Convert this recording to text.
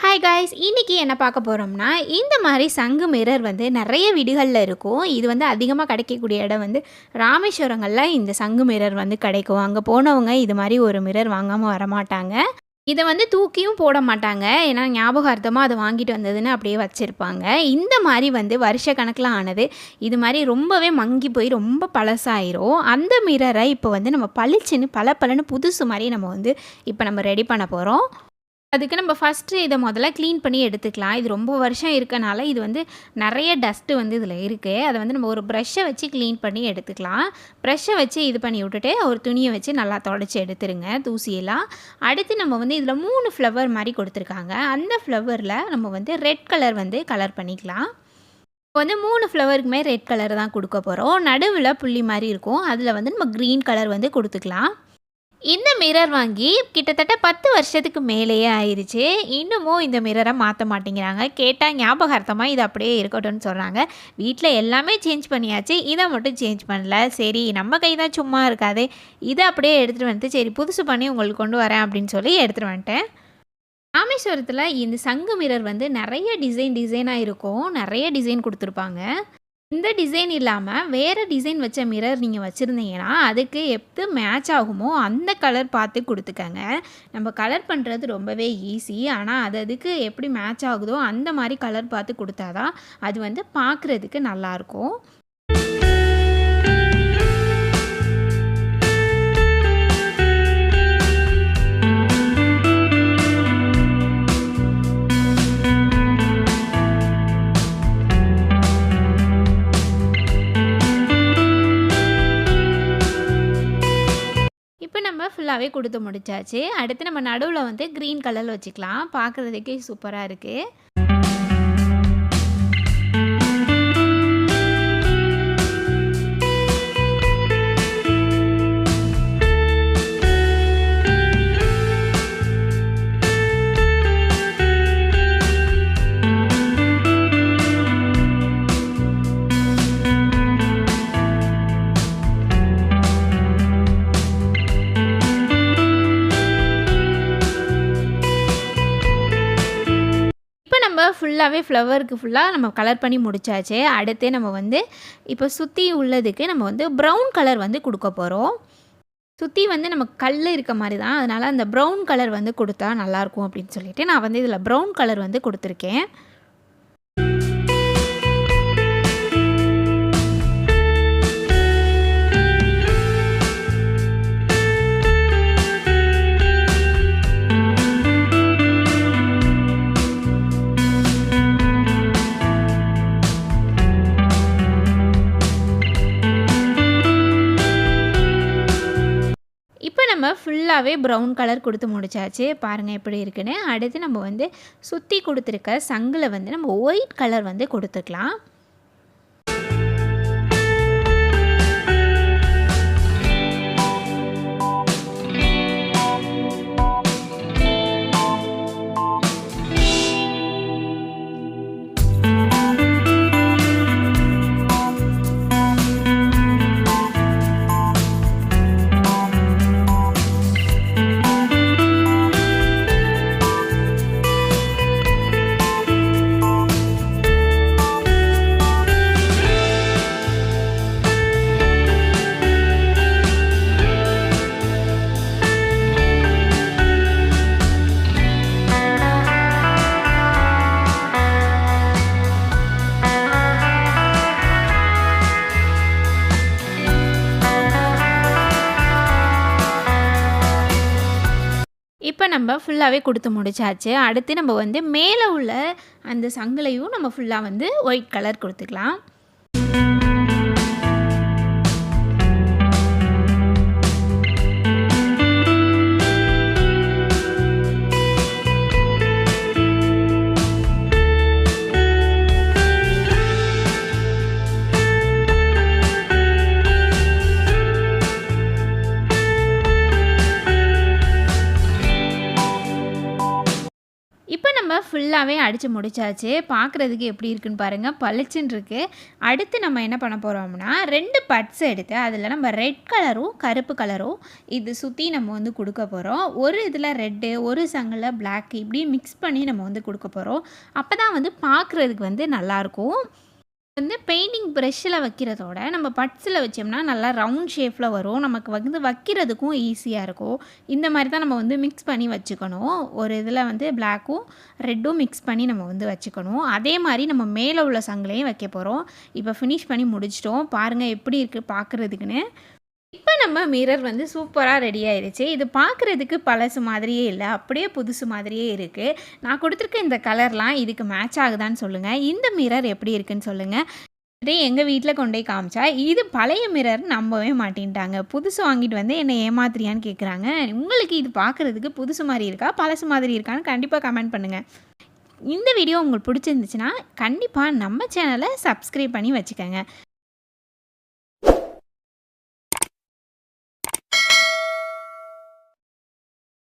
Hi guys இன்றைக்கி என்ன பார்க்க போகிறோம்னா இந்த மாதிரி சங்கு மிரர் வந்து நிறைய வீடுகளில் இருக்கும். இது வந்து அதிகமாக கிடைக்கக்கூடிய இடம் வந்து ராமேஸ்வரங்களில் இந்த சங்கு மிரர் வந்து கிடைக்கும். அங்கே போனவங்க இது மாதிரி ஒரு மிரர் வாங்காமல் வரமாட்டாங்க. இதை வந்து தூக்கியும் போட மாட்டாங்க. ஏன்னா ஞாபகார்த்தமாக அதை வாங்கிட்டு வந்ததுன்னு அப்படியே வச்சுருப்பாங்க. இந்த மாதிரி வந்து வருஷ கணக்கில் ஆனது இது மாதிரி ரொம்பவே மங்கி போய் ரொம்ப பழசாயிரும். அந்த மிரரை இப்போ வந்து நம்ம பளிச்சுன்னு பல பலன்னு புதுசு மாதிரி நம்ம வந்து இப்போ நம்ம ரெடி பண்ண போகிறோம் அதுக்கு நம்ம ஃபஸ்ட்டு இதை முதல்ல க்ளீன் பண்ணி எடுத்துக்கலாம். இது ரொம்ப வருஷம் இருக்கனால இது வந்து நிறைய டஸ்ட்டு வந்து இதில் இருக்குது அதை வந்து நம்ம ஒரு ப்ரெஷ்ஷை வச்சு க்ளீன் பண்ணி எடுத்துக்கலாம். ப்ரெஷ்ஷை வச்சு இது பண்ணி விட்டுட்டு ஒரு துணியை வச்சு நல்லா தொடச்சி எடுத்துருங்க தூசியெல்லாம். அடுத்து நம்ம வந்து இதில் மூணு ஃப்ளவர் மாதிரி கொடுத்துருக்காங்க. அந்த ஃப்ளவரில் நம்ம வந்து ரெட் கலர் வந்து கலர் பண்ணிக்கலாம். இப்போ வந்து மூணு ஃப்ளவருக்குமே ரெட் கலர் தான் கொடுக்க போகிறோம் நடுவில் புள்ளி மாதிரி இருக்கும். அதில் வந்து நம்ம க்ரீன் கலர் வந்து கொடுத்துக்கலாம். இந்த மிரர் வாங்கி கிட்டத்தட்ட பத்து வருஷத்துக்கு மேலேயே ஆயிடுச்சு இன்னமும் இந்த மிரரை மாற்ற மாட்டேங்கிறாங்க. கேட்டால் ஞாபகார்த்தமாக இது அப்படியே இருக்கட்டும்னு சொல்கிறாங்க வீட்டில் எல்லாமே சேஞ்ச் பண்ணியாச்சு. இதை மட்டும் சேஞ்ச் பண்ணல. சரி நம்ம கை தான் சும்மா இருக்காது. இதை அப்படியே எடுத்துகிட்டு வந்துட்டு சரி புதுசு பண்ணி உங்களுக்கு கொண்டு வரேன் அப்படின்னு சொல்லி எடுத்துகிட்டு வந்துட்டேன். ராமேஸ்வரத்தில் இந்த சங்கு மிரர் வந்து நிறைய டிசைன் டிசைனாக இருக்கும். நிறைய டிசைன் கொடுத்துருப்பாங்க. இந்த டிசைன் இல்லாமல் வேறு டிசைன் வச்ச மிரர் நீங்கள் வச்சுருந்தீங்கன்னா அதுக்கு எது மேட்ச் ஆகுமோ அந்த கலர் பார்த்து கொடுத்துக்கங்க. நம்ம கலர் பண்ணுறது ரொம்பவே ஈஸி ஆனால் அது அதுக்கு எப்படி மேட்ச் ஆகுதோ அந்த மாதிரி கலர் பார்த்து கொடுத்தாதான் அது வந்து பார்க்குறதுக்கு நல்லாயிருக்கும் ஃபுல்லாகவே கொடுத்து முடிச்சாச்சு. அடுத்து நம்ம நடுவில் வந்து க்ரீன் கலரில் வச்சுக்கலாம். பார்க்குறதுக்கே சூப்பராக இருக்குது ஃபுல்லாகவே ஃப்ளவருக்கு ஃபுல்லாக நம்ம கலர் பண்ணி முடிச்சாச்சு. அடுத்து நம்ம வந்து இப்போ சுற்றி உள்ளதுக்கு நம்ம வந்து ப்ரௌன் கலர் வந்து கொடுக்க போகிறோம் சுற்றி வந்து நம்ம கல் இருக்க மாதிரி தான். அதனால் அந்த ப்ரௌன் கலர் வந்து கொடுத்தா நல்லாயிருக்கும் அப்படின்னு சொல்லிட்டு நான் வந்து இதில் ப்ரௌன் கலர் வந்து கொடுத்துருக்கேன். இப்போ நம்ம ஃபுல்லாகவே ப்ரௌன் கலர் கொடுத்து முடிச்சாச்சு. பாருங்கள் எப்படி இருக்குன்னு. அடுத்து நம்ம வந்து சுற்றி கொடுத்துருக்க சங்கில் வந்து நம்ம ஒயிட் கலர் வந்து கொடுத்துக்கலாம். நம்ம ஃபுல்லாகவே கொடுத்து முடிச்சாச்சு. அடுத்து நம்ம வந்து மேலே உள்ள அந்த சங்கிலையும் நம்ம ஃபுல்லாக வந்து ஒயிட் கலர் கொடுத்துக்கலாம். ஃபுல்லாகவே அடித்து முடிச்சாச்சு. பார்க்குறதுக்கு எப்படி இருக்குன்னு பாருங்கள் பளிச்சுன்னு இருக்குது அடுத்து நம்ம என்ன பண்ண போகிறோம்னா ரெண்டு பட்ஸ் எடுத்து அதில் நம்ம ரெட் கலரும் கருப்பு கலரும் இது சுற்றி நம்ம வந்து கொடுக்க போகிறோம் ஒரு இதில் ரெட்டு ஒரு சங்கில் பிளாக் இப்படி மிக்ஸ் பண்ணி நம்ம வந்து கொடுக்க போகிறோம் அப்போ தான் வந்து பார்க்குறதுக்கு வந்து நல்லாயிருக்கும் வந்து பெயிண்டிங் ப்ரெஷ்ஷில் வைக்கிறதோட நம்ம பட்ஸில் வச்சோம்னா நல்லா ரவுண்ட் ஷேப்பில் வரும். நமக்கு வந்து வைக்கிறதுக்கும் ஈஸியாக இருக்கும். இந்த மாதிரி தான் நம்ம வந்து மிக்ஸ் பண்ணி வச்சுக்கணும். ஒரு இதில் வந்து பிளாக்கும் ரெட்டும் மிக்ஸ் பண்ணி நம்ம வந்து வச்சுக்கணும். அதே மாதிரி நம்ம மேலே உள்ள சங்கிலையும் வைக்க போகிறோம் இப்போ ஃபினிஷ் பண்ணி முடிச்சிட்டோம். பாருங்கள் எப்படி இருக்குது பார்க்குறதுக்குன்னு இப்போ நம்ம மிரர் வந்து சூப்பராக ரெடி ஆயிடுச்சு இது பார்க்குறதுக்கு பழசு மாதிரியே இல்லை. அப்படியே புதுசு மாதிரியே இருக்குது நான் கொடுத்துருக்க இந்த கலர்லாம் இதுக்கு மேட்ச் ஆகுதான்னு சொல்லுங்கள் இந்த மிரர் எப்படி இருக்குன்னு சொல்லுங்கள் இதே எங்கள் வீட்டில் கொண்டு போய் காமிச்சா இது பழைய மிரர் நம்பவே மாட்டேன்ட்டாங்க. புதுசு வாங்கிட்டு வந்து என்னை ஏமாத்திரியான்னு கேட்குறாங்க உங்களுக்கு இது பார்க்குறதுக்கு புதுசு மாதிரி இருக்கா? பழசு மாதிரி இருக்கான்னு கண்டிப்பாக கமெண்ட் பண்ணுங்கள் இந்த வீடியோ உங்களுக்கு பிடிச்சிருந்துச்சுன்னா கண்டிப்பாக நம்ம சேனலை சப்ஸ்கிரைப் பண்ணி வச்சுக்கோங்க.